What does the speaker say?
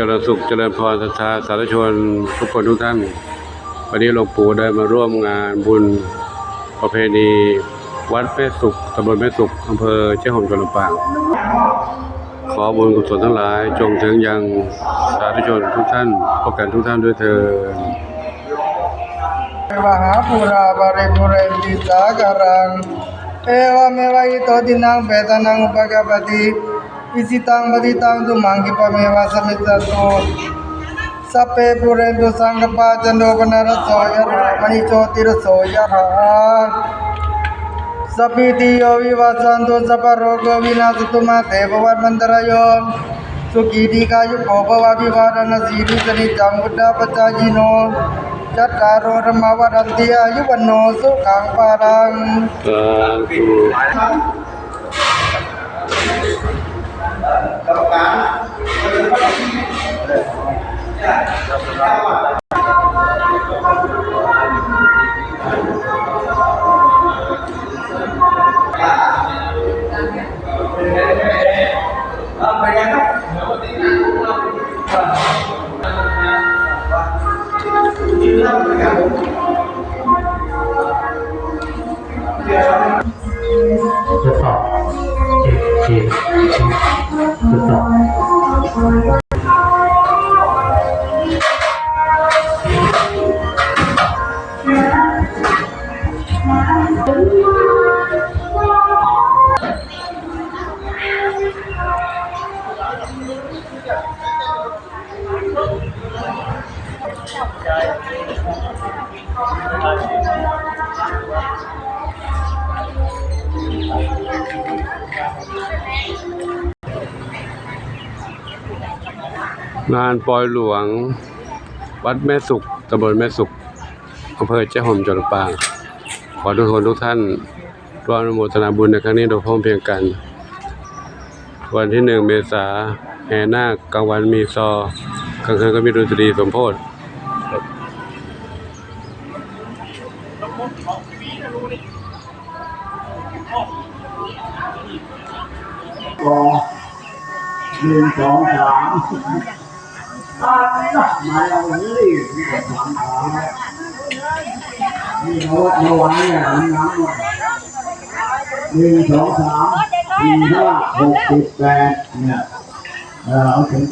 เจริญสุขเจริญพรศรัทธาสาธุชนทุกคนทุกท่าน วันนี้หลวงปู่ได้มาร่วมงานบุญประเพณีวัดแม่สุขตำบลแม่สุขอำเภอเจ้าหอมจังหวัดลำปาง ขอบุญกุศลทั้งหลายจงถึงยังสาธุชนทุกท่านพบกันทุกท่านด้วยเถิดมหาปุราบริปุเรนติสาการังเอวเมวะอิโตตินังเปตนังอุปกปปติ इसी तांग बदी तांग तो मांगी पा मेवा समिता तो सपे पूरे तो संग पा चंदो बन रसो यार मणि चौथी रसो यार सभी दियो विवासन तो सब रोग विनाश तुम देव वर मंदिर सुखी दी का यु युगो भवा विवार नसीरी सनी चामुडा बचा जिनो चटारो रमावरंती आयु वनो सुखांग पारंग đập cán Thank you. Ito. Thank you. งานปอยหลวง วัดแม่สุขตำบลแม่สุขอำเภอเจ้าหอมจังหวัดปาง ขอทุกคนทุกท่านร่วมอนุโมทนาบุญในครั้งนี้โดยพร้อมเพรียงกัน วันที่หนึ่งเมษาแห่นาคกลางวันมีซอกลางคืนก็มีดนตรีสมโพธิหนึ่งสองสาม นี่นี่ก็สามขานี่เราเมื่อวางเนี่ยน้ำน้ำหมหนึ่งสองสามสี่ห้าหกเจ็ดแปดเนี่ยเออเอาถึง